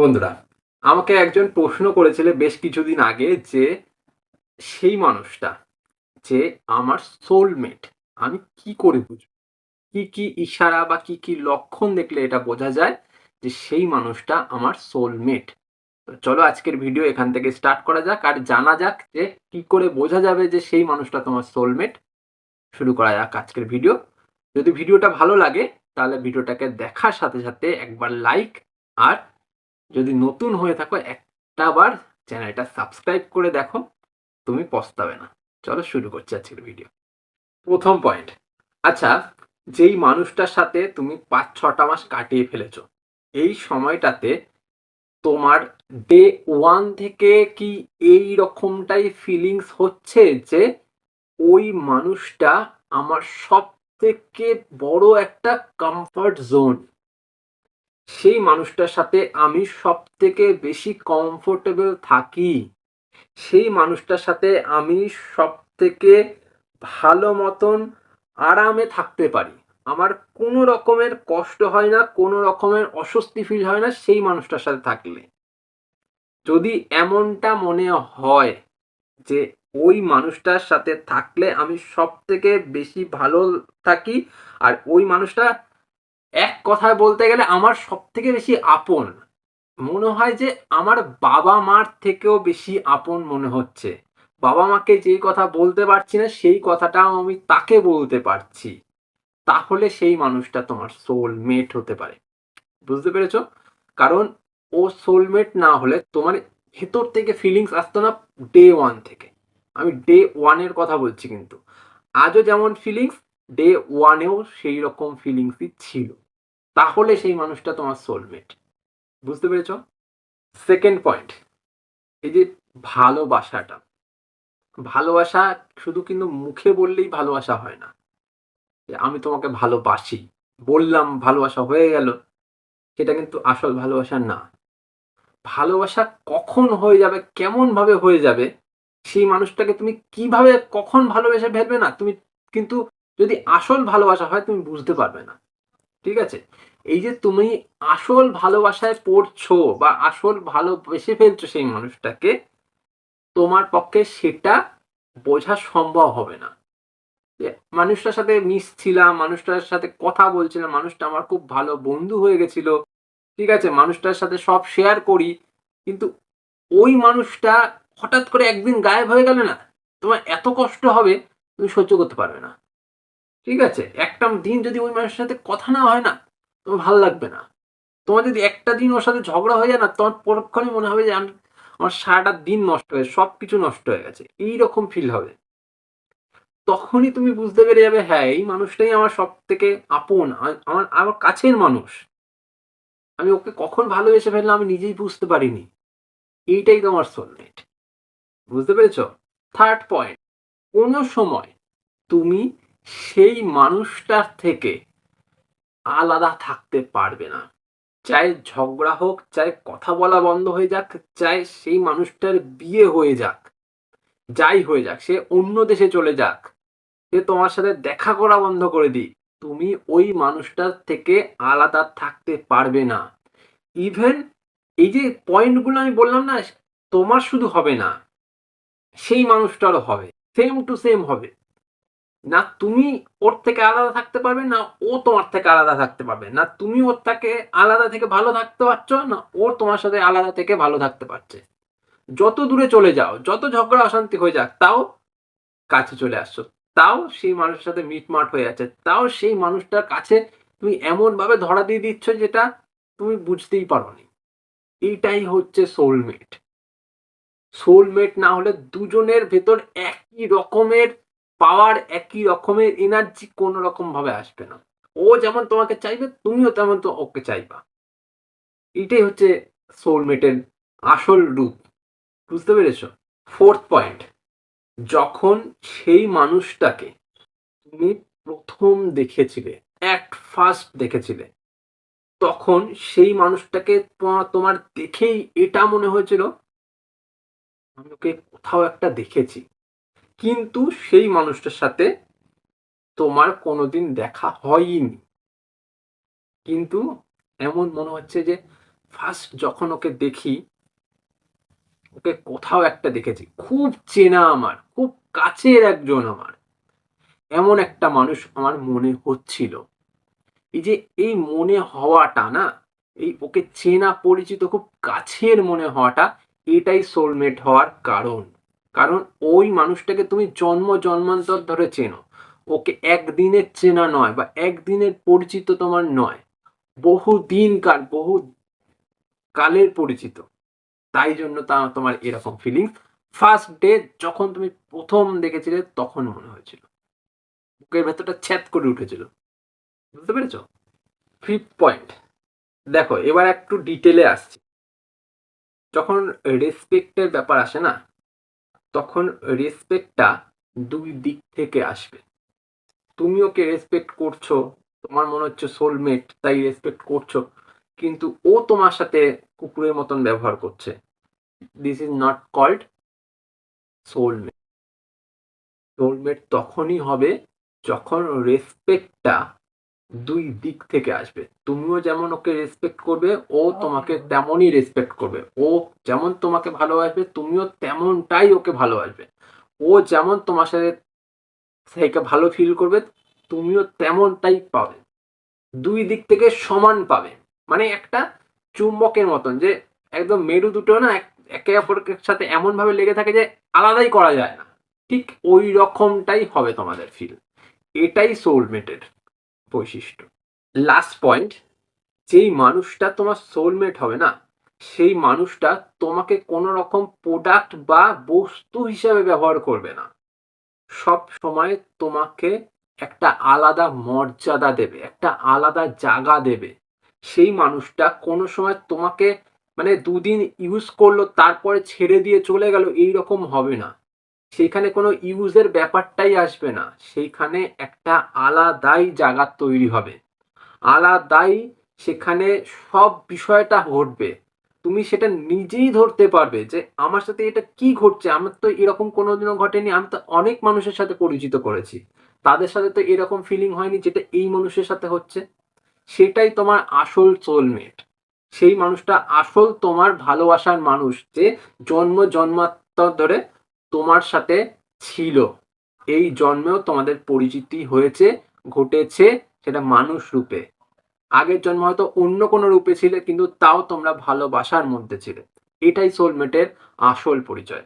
বন্ধুরা, আমাকে একজন প্রশ্ন করেছিল বেশ কিছুদিন আগে যে সেই মানুষটা, যে আমার সোলমেট আমি কি করে বুঝব? কি কি ইশারা বা কি কি লক্ষণ দেখলে এটা বোঝা যায় যে সেই মানুষটা আমার সোলমেট চলো আজকের ভিডিও এখান থেকে স্টার্ট করা যাক আর জানা যাক যে কি করে বোঝা যাবে যে সেই মানুষটা তোমার সোলমেট শুরু করা যাক আজকের ভিডিও যদি ভিডিওটা ভালো লাগে, তাহলে ভিডিওটাকে দেখার সাথে সাথে একবার লাইক আর যদি নতুন হয়ে থাকো, একটা বার চ্যানেলটা সাবস্ক্রাইব করে দেখো, তুমি পস্তাবে না। চলো শুরু করছি আজকের ভিডিও প্রথম পয়েন্ট আচ্ছা যেই মানুষটার সাথে তুমি পাঁচ, ছটা মাস কাটিয়ে ফেলেছো, এই সময়টাতে তোমার ডে ওয়ান থেকে কি এই রকমটাই ফিলিংস হচ্ছে যে, ওই মানুষটা আমার সব থেকে বড় একটা কমফর্ট জোন সেই মানুষটার সাথে আমি সব থেকে বেশি কমফোর্টেবল থাকি। সেই মানুষটার সাথে আমি সব থেকে ভালো মতন আরামে থাকতে পারি। আমার কোনো রকমের কষ্ট হয় না, কোনো রকমের অস্বস্তি ফিল হয় না সেই মানুষটার সাথে থাকলে। যদি এমনটা মনে হয় যে ওই মানুষটার সাথে থাকলে আমি সব থেকে বেশি ভালো থাকি আর ওই মানুষটা এক কথায় বলতে গেলে আমার সব থেকে বেশি আপন মনে হয় যে আমার বাবা মার থেকেও বেশি আপন মনে হচ্ছে। বাবা মাকে যেই কথা বলতে পারছি না, সেই কথাটাও আমি তাকে বলতে পারছি। তাহলে সেই মানুষটা তোমার সোলমেট হতে পারে। বুঝতে পেরেছ? কারণ ও সোলমেট না হলে তোমার ভেতর থেকে ফিলিংস আসতো না ডে ওয়ান থেকে। আমি ডে ওয়ানের কথা বলছি কিন্তু। আজও যেমন ফিলিংস ডে ওয়ানেও সেই রকম ফিলিংসই ছিল। তাহলে সেই মানুষটা তোমার সোলমেট বুঝতে পেরেছ? সেকেন্ড পয়েন্ট এই যে ভালোবাসাটা। ভালোবাসা শুধু কিন্তু মুখে বললেই ভালোবাসা হয় না। আমি তোমাকে ভালোবাসি, বললাম ভালোবাসা হয়ে গেল, সেটা কিন্তু আসল ভালোবাসা না। ভালোবাসা কখন হয়ে যাবে কেমন ভাবে হয়ে যাবে, সেই মানুষটাকে তুমি কীভাবে, কখন ভালোবেসে ফেলবে না, তুমি কিন্তু যদি আসল ভালোবাসা হয়, তুমি বুঝতে পারবে না। ঠিক আছে? এই যে তুমি আসল ভালোবাসায় পড়ছো বা আসল ভালোবেসে ফেলছো সেই মানুষটাকে, তোমার পক্ষে সেটা বোঝা সম্ভব হবে না। মানুষটার সাথে মিশছিলাম, মানুষটার সাথে কথা বলছিলাম, মানুষটা আমার খুব ভালো বন্ধু হয়ে গেছিল। ঠিক আছে? মানুষটার সাথে সব শেয়ার করি, কিন্তু ওই মানুষটা হঠাৎ করে একদিন গায়েব হয়ে গেলে না? তোমার এত কষ্ট হবে, তুমি সহ্য করতে পারবে না। ঠিক আছে? একটা দিন যদি ওই মানুষের সাথে কথা না হয় না, তোমার ভালো লাগবে না। তোমার যদি একটা দিন ওর সাথে ঝগড়া হয়ে যায় না, তোমার পরক্ষণে মনে হবে যে আমি, আমার সারাটা দিন নষ্ট হয়ে সব কিছু নষ্ট হয়ে গেছে। এই রকম ফিল হবে। তখনই তুমি বুঝতে পেরে যাবে হ্যাঁ এই মানুষটাই আমার সব থেকে আপন আমার আমার কাছের মানুষ। আমি ওকে কখন ভালোবেসে ফেললাম আমি নিজেই বুঝতে পারিনি। এইটাই তোমার সোলমেট বুঝতে পেরেছ? থার্ড পয়েন্ট কোনো সময় তুমি সেই মানুষটার থেকে আলাদা থাকতে পারবে না। চাই ঝগড়া হোক, চাই কথা বলা বন্ধ হয়ে যাক, চাই সেই মানুষটার বিয়ে হয়ে যাক, যাই হয়ে যাক, সে অন্য দেশে চলে যাক, সে তোমার সাথে দেখা করা বন্ধ করে দিই তুমি ওই মানুষটার থেকে আলাদা থাকতে পারবে না। ইভেন এই যে পয়েন্টগুলো আমি বললাম না, তোমার শুধু হবে না, সেই মানুষটারও হবে। সেম টু সেম হবে। না তুমি ওর থেকে আলাদা থাকতে পারবে, না ও তোমার থেকে আলাদা থাকতে পারবে। না তুমি ওর থেকে আলাদা থেকে ভালো থাকতে পারছ, না ও তোমার সাথে আলাদা থেকে ভালো থাকতে পারছে। যত দূরে চলে যাও, যত ঝগড়া অশান্তি হয়ে যাক, তাও কাছে চলে আসছো। তাও সেই মানুষের সাথে মিটমাট হয়ে যাচ্ছে। তাও সেই মানুষটার কাছে তুমি এমন ভাবে ধরা দিয়ে দিচ্ছ যেটা তুমি বুঝতেই পারোনি। এইটাই হচ্ছে সোলমেট সোলমেট না হলে দুজনের ভেতর একই রকমের পাওয়ার একই রকমের এনার্জি কোনো রকম ভাবে আসবে না। ও যেমন তোমাকে চাইবে, তুমিও তেমন তো ওকে চাইবা। এটাই হচ্ছে সোলমেটের আসল রূপ। বুঝতে পেরেছ? ফোর্থ পয়েন্ট যখন সেই মানুষটাকে তুমি প্রথম দেখেছিলে অ্যাট ফার্স্ট দেখেছিলে, তখন সেই মানুষটাকে তোমার- দেখেই এটা মনে হয়েছিল, আমি ওকে কোথাও একটা দেখেছি। কিন্তু সেই মানুষটার সাথে তোমার কোনোদিন দেখা হয়নি। কিন্তু এমন মনে হচ্ছে যে ফার্স্ট যখন ওকে দেখি, ওকে কোথাও একটা দেখেছি, খুব চেনা আমার, খুব কাছের একজন আমার, এমন একটা মানুষ আমার মনে হচ্ছিল। এই যে এই মনে হওয়াটা না, এই ওকে চেনা পরিচিত খুব কাছের মনে হওয়াটা, এটাই সোলমেট হওয়ার কারণ। কারণ ওই মানুষটাকে তুমি জন্ম জন্মান্তর ধরে চেনো। ওকে একদিনের চেনা নয় বা একদিনের পরিচিত তোমার নয়। বহু দিনকার বহু কালের পরিচিত। তাই জন্য তা তোমার এরকম ফিলিংস ফার্স্ট ডে যখন তুমি প্রথম দেখেছিলে তখন মনে হয়েছিল। বুকের ভেতরটা ছ্যাদ করে উঠেছিল। বুঝতে পেরেছ? ফিফথ পয়েন্ট দেখো, এবার একটু ডিটেলে আসছি। যখন রেসপেক্টের ব্যাপার আসে না তখন রেসপেক্টটা দুই দিক থেকে আসবে। তুমি ওকে রেসপেক্ট করছ, তোমার মনে হচ্ছে সোলমেট তাই রেসপেক্ট করছ, কিন্তু ও তোমার সাথে কুকুরের মতন ব্যবহার করছে। This is not called soulmate soulmate তখনই হবে যখন রেসপেক্টটা দুই দিক থেকে আসবে। তুমিও যেমন ওকে রেসপেক্ট করবে ও তোমাকে তেমনই রেসপেক্ট করবে। ও যেমন তোমাকে ভালোবাসবে তুমিও তেমনটাই ওকে ভালোবাসবে। ও যেমন তোমার সাথে সেইকে ভালো ফিল করবে তুমিও তেমনটাই পাবে। দুই দিক থেকে সমান পাবে। মানে একটা চুম্বকের মতন যে একদম মেরু দুটো না একে অপরের সাথে এমন ভাবে লেগে থাকে যে আলাদাই করা যায় না। ঠিক ওই রকমটাই হবে তোমাদের ফিল এটাই সোলমেটের বৈশিষ্ট্য। লাস্ট পয়েন্ট যেই মানুষটা তোমার সোলমেট হবে না, সেই মানুষটা তোমাকে কোনো রকম প্রোডাক্ট বা বস্তু হিসাবে ব্যবহার করবে না। সব সময় তোমাকে একটা আলাদা মর্যাদা দেবে, একটা আলাদা জায়গা দেবে। সেই মানুষটা কোনো সময় তোমাকে মানে দুদিন ইউজ করল, তারপরে ছেড়ে দিয়ে চলে গেল এই রকম হবে না। সেইখানে কোনো ইউজের ব্যাপারটাই আসবে না। সেইখানে একটা আলাদাই জায়গা তৈরি হবে। আলাদাই সেখানে সব বিষয়টা ঘটবে। তুমি সেটা নিজেই ধরতে পারবে যে, আমার সাথে এটা কি ঘটছে? আমার তো এরকম কোনোদিনও ঘটেনি। আমি তো অনেক মানুষের সাথে পরিচিত করেছি। তাদের সাথে তো এরকম ফিলিং হয়নি যেটা এই মানুষের সাথে হচ্ছে। সেটাই তোমার আসল সোলমেট সেই মানুষটা আসল তোমার ভালোবাসার মানুষ যে জন্ম জন্মান্তর ধরে তোমার সাথে ছিল। এই জন্মেও তোমাদের পরিচিতি হয়েছে, ঘটেছে সেটা মানুষ রূপে। আগের জন্ম হয়তো অন্য কোনো রূপে ছিলে, কিন্তু তাও তোমরা ভালোবাসার মধ্যে ছিলে। এটাই সোলমেটের আসল পরিচয়।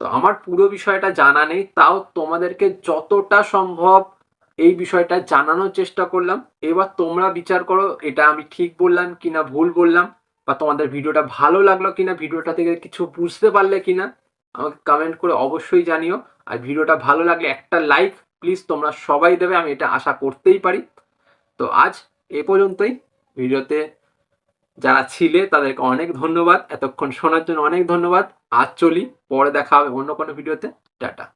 তো আমার পুরো বিষয়টা জানা নেই, তাও তোমাদেরকে যতটা সম্ভব এই বিষয়টা জানানোর চেষ্টা করলাম। এবার তোমরা বিচার করো, এটা আমি ঠিক বললাম কিনা, ভুল বললাম, বা তোমাদের ভিডিওটা ভালো লাগল কিনা, ভিডিওটা থেকে কিছু বুঝতে পারলে কিনা। আমাকে কমেন্ট করে অবশ্যই জানিও। আর ভিডিওটা ভালো লাগলে একটা লাইক প্লিজ তোমরা সবাই দেবে, আমি এটা আশা করতেই পারি। তো আজ এ পর্যন্তই। ভিডিওতে যারা ছিলে, তাদেরকে অনেক ধন্যবাদ। এতক্ষণ শোনার জন্য অনেক ধন্যবাদ। আজ চলি, পরে দেখা হবে অন্য কোনো ভিডিওতে। টাটা।